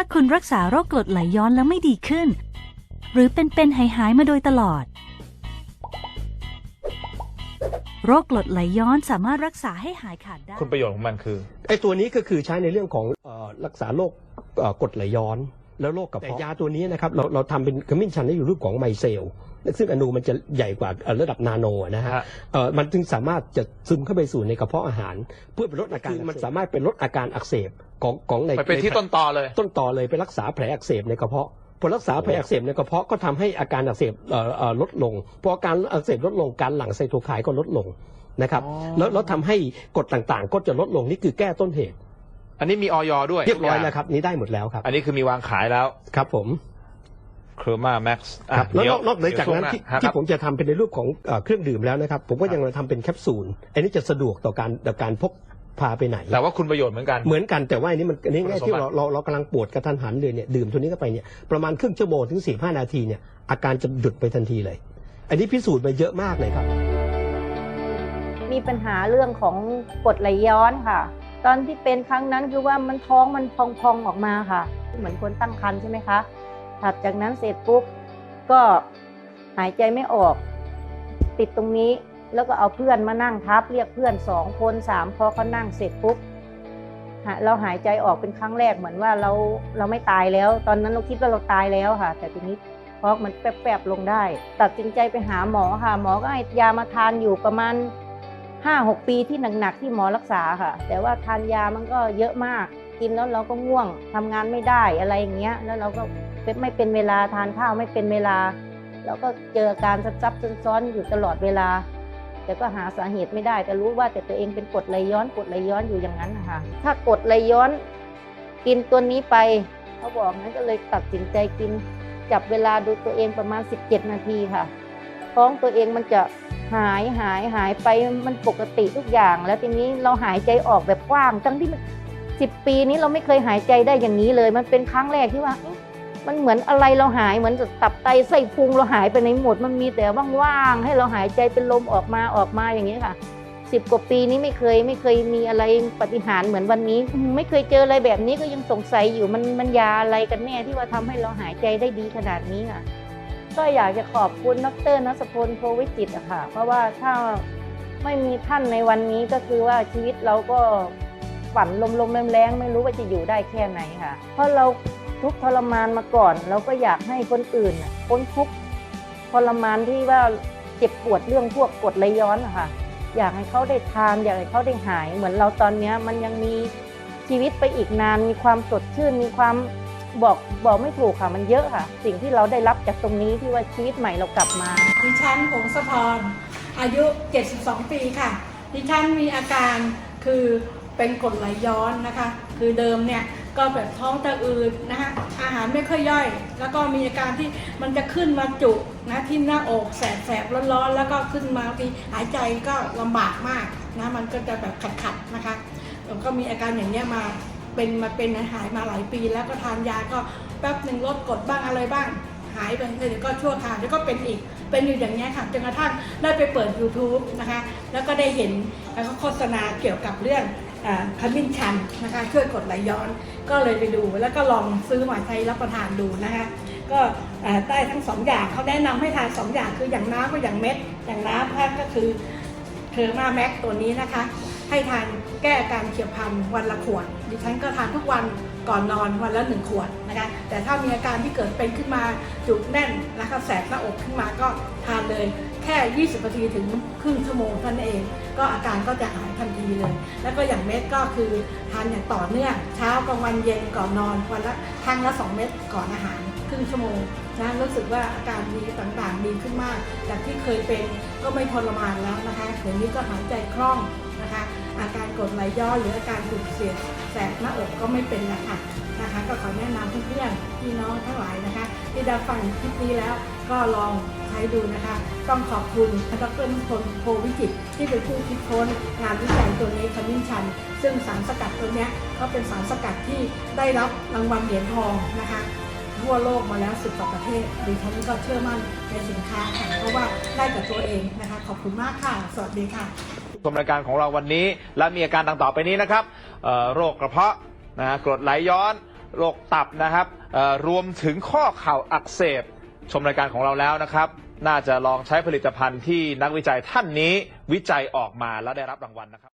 ถ้าคุณรักษาโรคกรดไหลย้อนแล้วไม่ดีขึ้น หรือเป็นๆหายๆมาโดยตลอด โรคกรดไหลย้อนสามารถรักษาให้หายขาดได้ คุณประโยชน์ของมันคือ ไอ้ตัวนี้ก็คือใช้ในเรื่องของเอ่อรักษาโรคเอ่อกรดไหลย้อน แล้วโรคกระเพาะแต่ยาตัวนี้นะครับเราเราทำเป็นขมิ้นชันได้อยู่รูปของไมเซล ซึ่งอนูมันจะใหญ่กว่าเอ่อระดับนาโนนะฮะฮะเอ่อมันจึงสามารถจะซึมเข้าไปสู่ในกระเพาะอาหาร เพื่อไปลดอาการมันสามารถเป็นลดอาการอักเสบของของในไปเป็นที่ในต้นตอเลย ต้นต่อเลยไปรักษาแผลอักเสบในกระเพาะพอรักษาแผลอักเสบในกระเพาะก็ทำให้อาการอักเสบเอ่อเอ่อลดลงพออาการอักเสบลดลงการหลั่งไซโตไคน์ก็ลดลงนะครับอ๋อแล้วแล้วทำให้กรดต่างๆ ก็จะลดลงนี่คือแก้ต้นเหตุ อันนี้มีออยด้วยเรียบร้อยแล้วครับ นี่ได้หมดแล้วครับ อันนี้คือมีวางขายแล้วครับผม เคอร์มาแม็กซ์ครับแล้วนอกนอกเหนือจากนั้นที่ที่ผมจะทำเป็นในรูปของเอ่อเครื่องดื่มแล้วนะครับ ผมก็ยังทำเป็นแคปซูล อันนี้จะสะดวกต่อการต่อการพกพาไปไหน แต่ว่าคุณประโยชน์เหมือนกัน เหมือนกันแต่ว่าอันนี้มันอันนี้คุณสมบัติที่เราเราเรากำลังปวดกระทันหันเลยเนี่ยดื่มตัวนี้เข้าไปเนี่ยประมาณครึ่งชั่วโมงถึงสี่ห้านาทีเนี่ยอาการจะหยุดไปทันทีเลย อันนี้พิสูจน์มาเยอะมากเลยครับ มีปัญหาเรื่องของกรดไหลย้อนค่ะ ตอนที่เป็นครั้งนั้นคือว่ามันท้องมันพองๆออกมาค่ะ เหมือนคนตั้งครรภ์ใช่ไหมคะ ถัดจากนั้นเสร็จปุ๊บก็หายใจไม่ออก ติดตรงนี้แล้วก็เอาเพื่อนมานั่งทับ เรียกเพื่อนสองคนสามพอเขานั่งเสร็จปุ๊บเราหายใจออกเป็นครั้งแรกเหมือนว่าเราเราไม่ตายแล้ว ตอนนั้นเราคิดว่าเราตายแล้วค่ะ แต่ทีนี้พอมันแป๊บๆลงได้ ตัดสินใจไปหาหมอค่ะ หมอก็ให้ยามาทานอยู่ประมาณห้าหกปีที่หนักๆที่หมอรักษาค่ะ แต่ว่าทานยามันก็เยอะมาก กินแล้วเราก็ง่วงทำงานไม่ได้อะไรอย่างเงี้ย แล้วเราก็ ไม่เป็นเวลาทานข้าวไม่เป็นเวลา แล้วก็เจอการซับๆซ้อนๆอยู่ตลอดเวลา แต่ก็หาสาเหตุไม่ได้ แต่รู้ว่าแต่ตัวเองเป็นกดไหลย้อนกดไหลย้อนอยู่อย่างนั้นนะคะถ้ากดไหลย้อนกินตัวนี้ไปเขาบอกงั้นก็เลยตัดสินใจกิน จับเวลาดูตัวเองประมาณ 17 นาทีค่ะ ท้องตัวเองมันจะหายหายหายไปมันปกติทุกอย่าง แล้วทีนี้เราหายใจออกแบบกว้างทั้งที่มันสิบปีนี้เราไม่เคยหายใจได้อย่างนี้เลย มันเป็นครั้งแรกที่ว่า มันเหมือนอะไรเราหายเหมือนตับไตไส้พุงเราหายไปในหมด มันมีแต่ว่างๆให้เราหายใจเป็นลมออกมาออกมาอย่างนี้ค่ะสิบกว่าปีนี้ไม่เคยไม่เคยมีอะไรปฏิหารเหมือนวันนี้ ไม่เคยเจออะไรแบบนี้ก็ยังสงสัยอยู่มันมันยาอะไรกันแน่ที่ว่าทำให้เราหายใจได้ดีขนาดนี้ค่ะ ก็อยากจะขอบคุณดรนัสพลโพวิจิตอะค่ะ เพราะว่าถ้าไม่มีท่านในวันนี้ก็คือว่าชีวิตเราก็ฝันลมๆแรงๆไม่รู้ว่าจะอยู่ได้แค่ไหนค่ะ เพราะเรา ทุกข์ทรมานมาก่อน เราก็อยากให้คนอื่นพ้นทุกข์ทรมานที่ว่าเจ็บปวดเรื่องพวกกดไหลย้อนอะค่ะอยากให้เขาได้ทานอยากให้เขาได้หาย เหมือนเราตอนนี้มันยังมีชีวิตไปอีกนานมีความสดชื่นมีความบอกบอกไม่ถูกค่ะมันเยอะค่ะ สิ่งที่เราได้รับจากตรงนี้ที่ว่าชีวิตใหม่เรากลับมา ดิฉันหงสะพรอายุ 72 ปีค่ะ ดิฉันมีอาการคือเป็นกรดไหลย้อนนะคะ คือเดิมเนี่ย ก็แบบท้องจะอืดนะคะอาหารไม่ค่อยย่อย แล้วก็มีอาการที่มันจะขึ้นมาจุนะที่หน้าอกแสบๆร้อนๆ แล้วก็ขึ้นมาทีหายใจก็ลำบากมากนะมันก็จะแบบขัดๆนะคะแล้วก็มีอาการอย่างเนี้ยมาเป็นมาเป็นหายมาหลายปี แล้วก็ทานยาก็แป๊บหนึ่งลดกดบ้างอะไรบ้าง หายไปเดี๋ยก็ชั่วคราวเดี๋ยวก็เป็นอีกเป็นอยู่อย่างนี้ค่ะจนกระทั่งได้ไปเปิด YouTube นะคะ แล้วก็ได้เห็นแล้วก็โฆษณาเกี่ยวกับเรื่อง ขมิ้นชันนะคะช่วยกดไหลย้อน ก็เลยไปดูแล้วก็ลองซื้อมาใช้รับประทานดูนะคะก็ได้ทั้งสองอย่างเขาแนะนำให้ทานสองอย่างคืออย่างน้ำก็อย่างเม็ด อย่างน้ำแพทย์ก็คือเทอร์มาแม็กตัวนี้นะคะ ให้ทานแก้อาการเฉียบพลันวันละขวดดิฉันก็ทานทุกวัน ก่อนนอนวันละหนึ่งขวดนะคะแต่ถ้ามีอาการที่เกิดเป็นขึ้นมาจุกแน่นแล้วก็แสบหน้าอกขึ้นมาก็ทานเลยแค่ 20 นาทีถึงครึ่งชั่วโมงเท่านั้นเอง ก็อาการก็จะหายทันทีเลย แล้วก็อย่างเม็ดก็คือทานอย่างต่อเนื่องเช้ากลางวันเย็นก่อนนอนวันละครั้งละ 2 เม็ดก่อนอาหารครึ่งชั่วโมงนะรู้สึกว่าอาการดีต่างๆดีขึ้นมาก จากที่เคยเป็นก็ไม่ทรมานแล้วนะคะเดี๋ยวนี้ก็หายใจคล่อง นะคะ อาการกดไหลย้อหรืออาการจุกเสียดแสบหน้าอกก็ไม่เป็นแล้วค่ะนะคะ ก็ขอแนะนำเพื่อนๆพี่น้องทั้งหลายนะคะ ที่ได้ฟังคลิปนี้แล้วก็ลองใช้ดูนะคะ ต้องขอบคุณดรนุพลโพวิจิตที่เป็นผู้คิดค้นงานวิจัยตัวนี้ขมิ้นชัน ซึ่งสารสกัดตัวนี้ก็เป็นสารสกัดที่ได้รับรางวัลเหรียญทองนะคะทั่วโลกมาแล้วสิบกว่าประเทศดิฉันก็เชื่อมั่นในสินค้าค่ะเพราะว่าได้กับตัวเองนะคะ ขอบคุณมากค่ะ สวัสดีค่ะ ชมรายการของเราวันนี้ และมีอาการดังต่อไปนี้นะครับโรคกระเพาะนะกรดไหลย้อนโรคตับนะครับรวมถึงข้อเข่าอักเสบ ชมรายการของเราแล้วนะครับ น่าจะลองใช้ผลิตภัณฑ์ที่นักวิจัยท่านนี้วิจัยออกมาแล้วได้รับรางวัลนะครับ